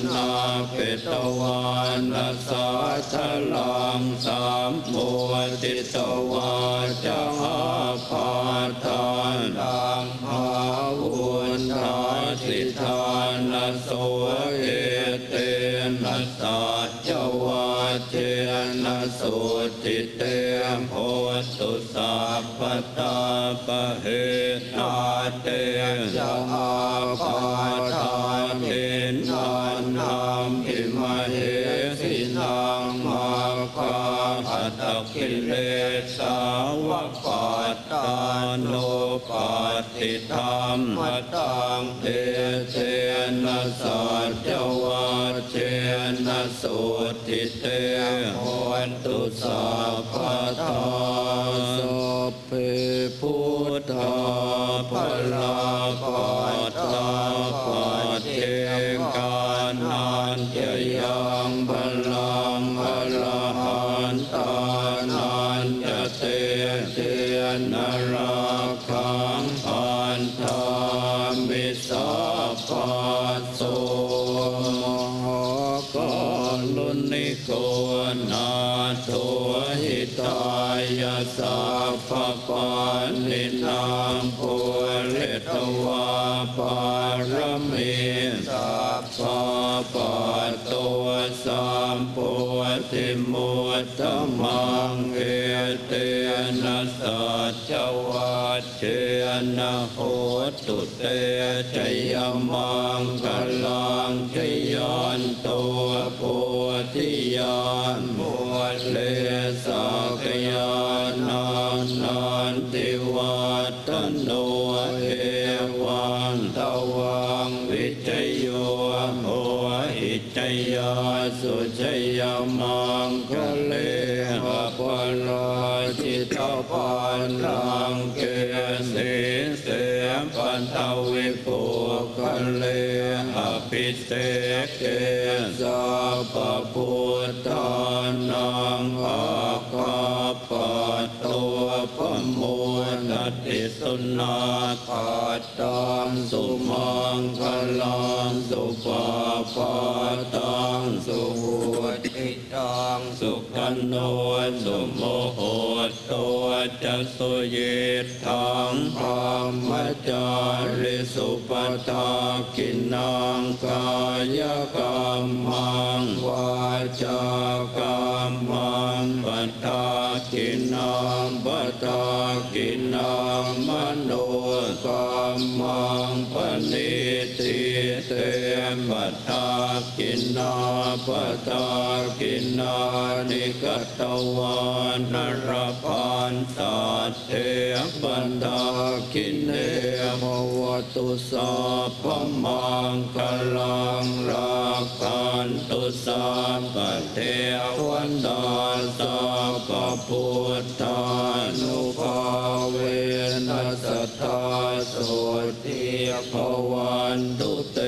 นาเปตวานัสาทลังสามโมติตวาจังอาภาทานตังภาวุนทาสิทานัสโสเอเตนัสสาจวาเจนะโสติเตโพตุสัพพตาปะเหนาเตจะอาปา มตังเตเตนะสัจวาเจนะสุติเตโหนตุสัพพทาสัพเพพุทธาภลาปัตตาปัจเจกานันจยังพลังอรหันตานันจเตเตนายาสัพปานินามโพเรตวาปารมีสัพพะปัตโตสัมโพธิมุตตมังเอเตนะสัจวัตเจนะโหตุเตชยมังคลังชยันตัวโพธิญาณ มังคะเลหะปลาจิตปันลังเกสิเสปันทวิปุคะเลหะปิเสเกสัพพุทธานังอาคาปะตัวปโมนติสุนาปัตตังสุมังคลังสุปปาตัง นโนสุโมโหตัวจัสุเยทังพรมมจาริสุปทากินังกายกรรมังวาจากรร นาปตากินานิกตวานรพันตัตเทปันตากินเนมวตุสัพพมังคลังรักขันตุสัพพเทวันตา สติภวันตุเต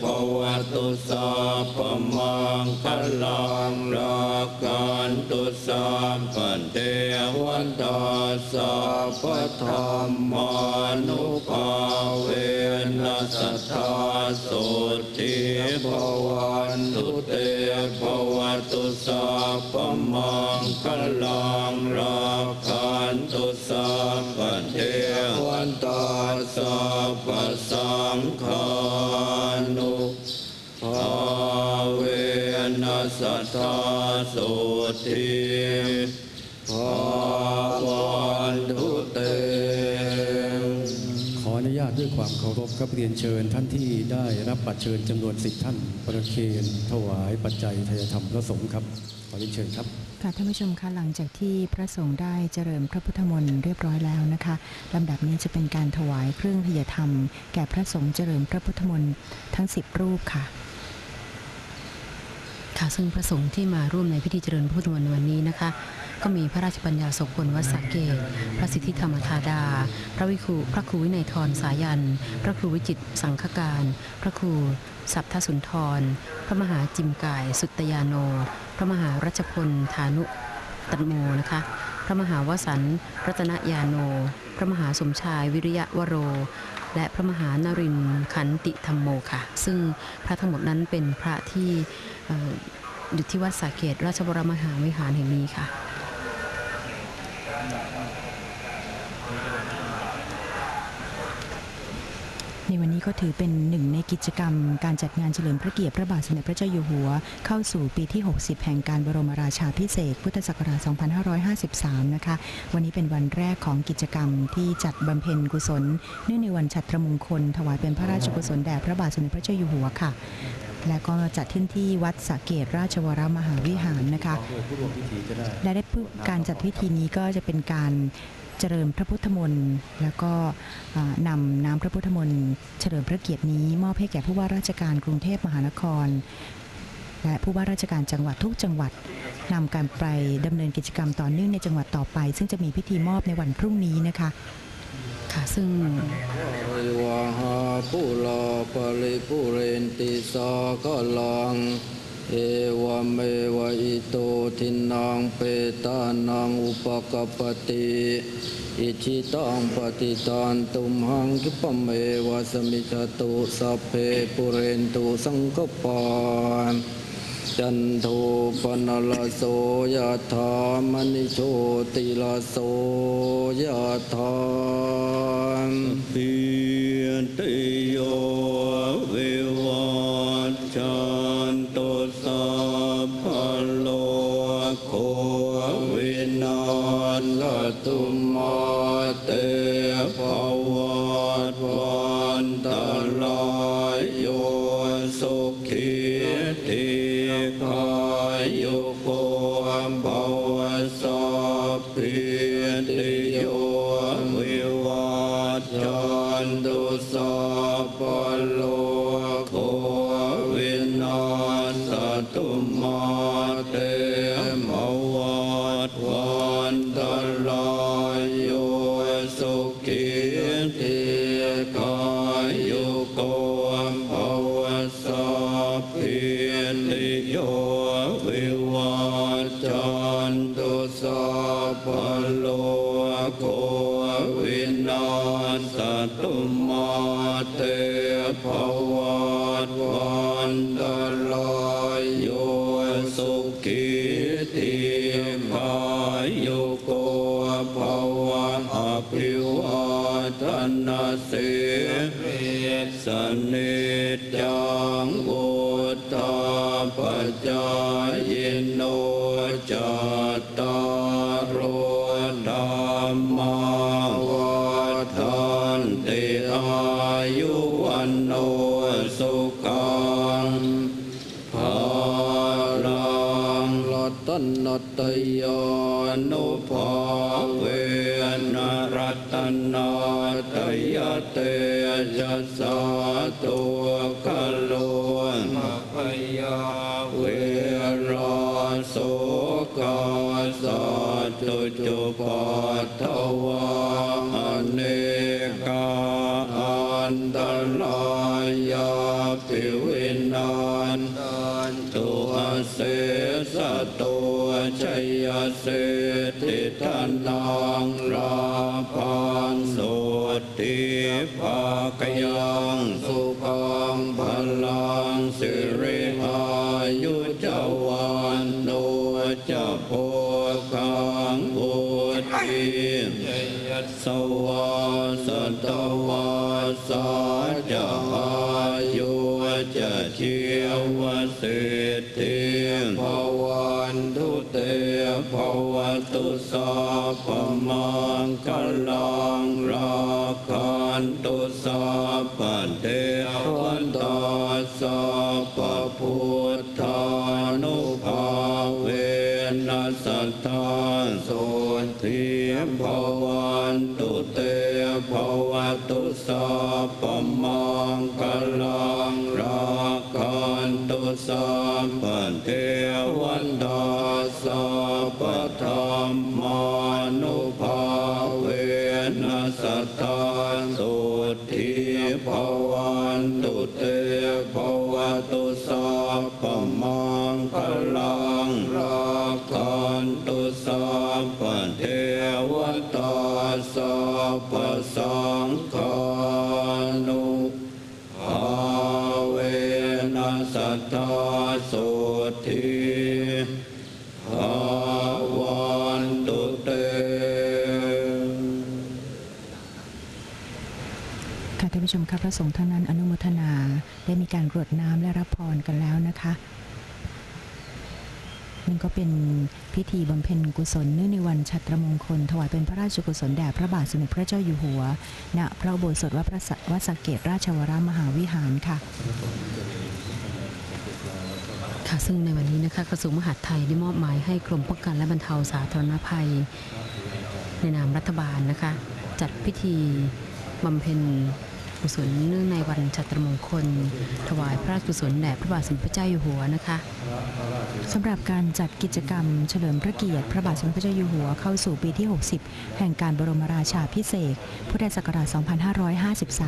ภวตุสัพพมังคลังรักขันตุสัพพเทวันตาสัพพธรรมานุภาเวนัสตาโสติภวันตุเตภวตุสัพพมังคลังรัก สัพพสังขานุภาเวนัสตตาโสติภา ด้วยความเคารพครับเรียนเชิญท่านที่ได้รับบัตรเชิญจำนวนสิบท่าน ประเคนถวายปัจจัยทายธรรมพระสงฆ์ครับขอเรียนเชิญครับค่ะท่านผู้ชมคะหลังจากที่พระสงฆ์ได้เจริญพระพุทธมนต์เรียบร้อยแล้วนะคะลำดับนี้จะเป็นการถวายเครื่องทยธรรม แก่พระสงฆ์เจริญพระพุทธมนต์ทั้ง10รูปค่ะค่ะซึ่งพระสงฆ์ที่มาร่วมในพิธีเจริญพระพุทธมนต์ในวันนี้นะคะ ก็มีพระราชปัญญาสกลวัสเกต พระสิทธิธรรมธาดา พระวิครูพระครูวินัยทรสายัน พระครูวิจิตสังฆการ พระครูสัพทสุนทร พระมหาจิมกาย สุตยาโน พระมหารัชพลธานุตันโมนะคะ พระมหาวสันต์รัตนยาโน พระมหาสมชายวิริยะวโร และพระมหานรินขันติธรรมโมค่ะ ซึ่งพระทั้งหมดนั้นเป็นพระที่เอ่ออยู่ที่วัดสาเกตราชบรมหาวิหารแห่งนี้ค่ะ ในวันนี้ก็ถือเป็นหนึ่งในกิจกรรม การจัดงานเฉลิมพระเกียรติพระบาทสมเด็จพระเจ้าอยู่หัว เข้าสู่ปีที่ 60 แห่งการบรมราชาพิเศษ พุทธศักราช 2553 นะคะ วันนี้เป็นวันแรกของกิจกรรมที่จัดบำเพ็ญกุศล เนื่องในวันฉัตรมงคล ถวายเป็นพระราชกุศลแด่พระบาทสมเด็จพระเจ้าอยู่หัวค่ะ และก็จัดขึ้นที่วัดสะเกตราชวรมหาวิหารนะคะ และได้การจัดพิธีนี้ก็จะเป็นการเจริญพระพุทธมนต์แล้วก็อ่านำน้ำพระพุทธมนต์เฉลิมพระเกียรตินี้ มอบให้แก่ผู้ว่าราชการกรุงเทพมหานคร และผู้ว่าราชการจังหวัดทุกจังหวัดนำการไปดำเนินกิจกรรมต่อเนื่องในจังหวัดต่อไป ซึ่งจะมีพิธีมอบในวันพรุ่งนี้นะคะ ค่ะ ซึ่งวาหาปุลาปริปุเรนติสากลังเอวเมวะอิโตทินังเปตานังอุปกปปติอิชิตังปฏิตันตุมหังคิปเมวะสมิจจตุสัพเพปุเรนตุสังกปาน จันโทปนลโสยถามณิโชติลโสยถาปิติโยวิวัจจา พพิติโยวิวัชชันตุสัพพโลกโควินาศตุมาเตมวัตวันตรายโยสุขีติกายุโกภวสัพพิติโย กิติมายุโกภวะอภิวาทนาสิสนิจจังวุฒาปจาย ตัวคโลภยาเวรโสกาสัตุจุปัทวาอเนกาอันตรายาปิวินาศตัวเสสะตัวชัยเสติทานังรา สวาสตวาสาจายุจะเชียวเศรษฐีภวันทุเตภวตุสาปมังคลังราคันตุสาปเทวันตาสา ปธรรมานุภาเวนัสตาสุทิภวันตุเตภวตุสัพมังพลังรักขันตุสัปเทวตาสัปสังฆานุภาเวนัสตาสุ ค่ะพระสงฆ์ท่านนั้นอนุโมทนาได้มีการกรวดน้ำและรับพรกันแล้วนะคะนั่นก็เป็นพิธีบำเพ็ญกุศลเนื่องในวันชัตรมงคล ถวายเป็นพระราชกุศลแด่พระบาทสมเด็จพระเจ้าอยู่หัว ณ พระโบสถวัดพระสะวัดสเกตราชวรมหาวิหารค่ะค่ะซึ่งในวันนี้นะคะกระทรวงมหาดไทยได้มอบหมายให้กรมป้องกันและบรรเทาสาธารณภัย ในนามรัฐบาลนะคะ จัดพิธีบำเพ็ญ กุศลเนื่องในวันชัตรมงคล ถวายพระราชกุศลแด่พระบาทสมเด็จพระเจ้าอยู่หัวนะคะสำหรับการจัดกิจกรรม เฉลิมพระเกียรติพระบาทสมเด็จพระเจ้าอยู่หัวเข้าสู่ปีที่ 60 แห่งการบรมราชาพิเศษ พุทธศักราช 2553